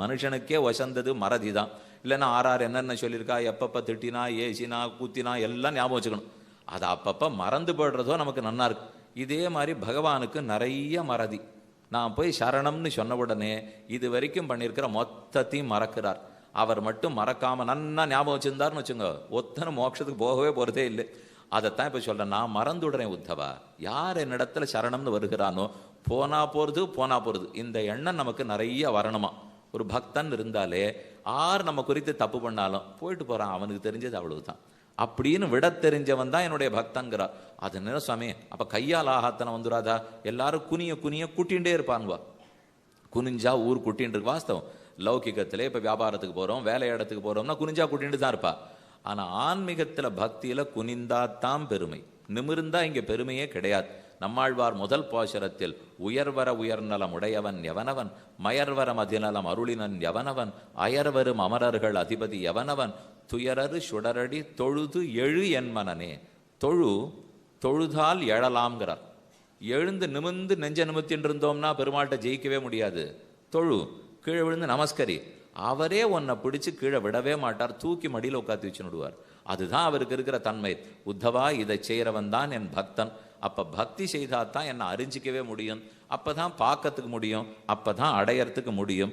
மனுஷனுக்கே வசந்தது மறதி தான் இல்லைன்னா ஆறார் என்னென்ன சொல்லியிருக்கா எப்பப்போ திட்டினா ஏசினா கூத்தினா எல்லாம் ஞாபகம் வச்சுக்கணும். அது அப்பப்போ மறந்து போடுறதோ நமக்கு நன்னா இதே மாதிரி பகவானுக்கு நிறைய மறதி. நான் போய் சரணம்னு சொன்ன உடனே இது வரைக்கும் பண்ணியிருக்கிற மொத்தத்தையும் மறக்கிறார். அவர் மட்டும் மறக்காம நன்னா ஞாபகம் வச்சிருந்தாருன்னு வச்சுங்க ஒத்தனை மோட்சத்துக்கு போகவே போறதே இல்லை. அதைத்தான் இப்போ சொல்றேன். நான் மறந்துடுறேன் உத்தவா. யார் என்னிடத்துல சரணம்னு வருகிறானோ போனா போறது போனா போறது. இந்த எண்ணம் நமக்கு நிறைய வரணுமா? ஒரு பக்தன் இருந்தாலே ஆர் நம்ம குறித்து தப்பு பண்ணாலும் போயிட்டு போறான் அவனுக்கு தெரிஞ்சது அவ்வளவுதான். அப்படின்னு விட தெரிஞ்சவன் தான் என்னுடைய பக்தங்கிறார் அது என்ன சுவாமி? அப்ப கையால் ஆகாத்தனை வந்துடாதா எல்லாரும் குனிய குனிய கூட்டிகிட்டே இருப்பாங்க குனிஞ்சா ஊர் குட்டின்னு இருக்கு வாஸ்தவம். லௌகிகத்திலே இப்போ வியாபாரத்துக்கு போகிறோம் வேலை இடத்துக்கு போகிறோம்னா குனிஞ்சா குட்டின்னு தான் இருப்பா. ஆனால் ஆன்மீகத்தில் பக்தியில் குனிந்தாத்தான் பெருமை. நிமிர்ந்தா இங்கே பெருமையே கிடையாது. நம்மாழ்வார் முதல் பாசுரத்தில் உயர்வர உயர்நலம் உடையவன் எவனவன்? மயர்வர மதிநலம் அருளினன் எவனவன்? அயர்வரும் அமரர்கள் அதிபதி எவனவன்? துயரரு சுடரடி தொழுது எழு என் மனனே தொழு தொழுதால் எழலாம்ங்கிறார். எழுந்து நிமிர்ந்து நெஞ்ச நிமித்தின்னு இருந்தோம்னா பெருமாள்கிட்ட ஜெயிக்கவே முடியாது. தொழு கீழே விழுந்து நமஸ்கரி. அவரே உன்னை பிடிச்சு கீழே விடவே மாட்டார். தூக்கி மடியில் உட்காந்து வச்சு விடுவார். அதுதான் அவருக்கு இருக்கிற தன்மை. உத்தவா இதை செய்கிறவன் தான் என் பக்தன். அப்போ பக்தி செய்தால் தான் என்னை அறிஞ்சிக்கவே முடியும். அப்போ தான் பார்க்கறதுக்கு முடியும். அப்போ தான் அடையறதுக்கு முடியும்.